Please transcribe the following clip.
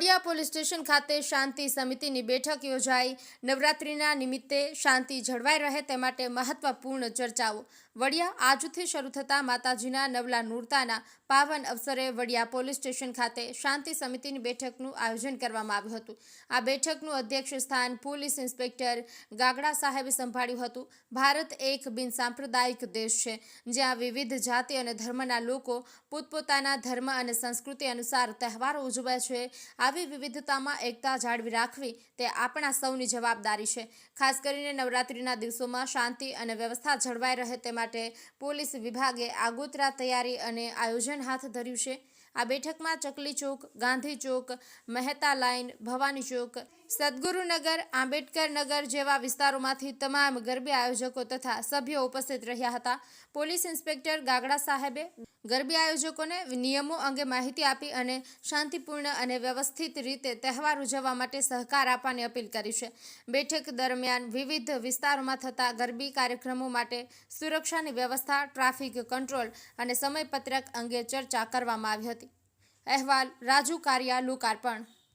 Police station ખાતે શાંતિ સમિતિની બેઠક યોજાઈ. નવરાત્રિના નિમિત્તે શાંતિ જળવાઈ રહે તે માટે મહત્વપૂર્ણ ચર્ચાઓ. વડિયા આજથી શરૂ થતા માતાજીના નવલા નૂરતાના પાવન અવસરે વડિયા પોલીસ સ્ટેશન ખાતે શાંતિ સમિતિની બેઠકનું આયોજન કરવામાં આવ્યું હતું. આ બેઠકનું અધ્યક્ષ સ્થાન પોલીસ ઇન્સ્પેક્ટર ગાગડા સાહેબે સંભાળ્યું હતું. ભારત એક બિનસાંપ્રદાયિક દેશ છે, જ્યાં વિવિધ જાતિ અને ધર્મના લોકો પોતપોતાના ધર્મ અને સંસ્કૃતિ અનુસાર તહેવારો ઉજવે છે. આવી વિવિધતામાં એકતા જાળવી રાખવી તે આપણા સૌની જવાબદારી છે. ખાસ કરીને નવરાત્રિના દિવસોમાં શાંતિ અને વ્યવસ્થા જળવાઈ રહે તે માટે પોલીસ વિભાગે આગોતરા તૈયારી અને આયોજન હાથ ધર્યું છે. આ બેઠકમાં ચકલી ચોક, ગાંધી ચોક, મહેતા લાઇન, ભવાની ચોક, સદગુરુનગર, આંબેડકર નગર જેવા વિસ્તારોમાંથી તમામ ગરબી આયોજકો તથા સભ્યો ઉપસ્થિત રહ્યા હતા. પોલીસ ઇન્સ્પેક્ટર ગાગડા સાહેબે ગરબી આયોજકોને નિયમો અંગે માહિતી આપી અને શાંતિપૂર્ણ અને વ્યવસ્થિત રીતે તહેવાર ઉજવવા માટે સહકાર આપવાની અપીલ કરી છે. બેઠક દરમિયાન વિવિધ વિસ્તારોમાં થતા ગરબી કાર્યક્રમો માટે સુરક્ષાની વ્યવસ્થા, ટ્રાફિક કંટ્રોલ અને સમયપત્રક અંગે ચર્ચા કરવામાં આવી હતી. અહેવાલ રાજુ કારિયા લોકાર્પણ.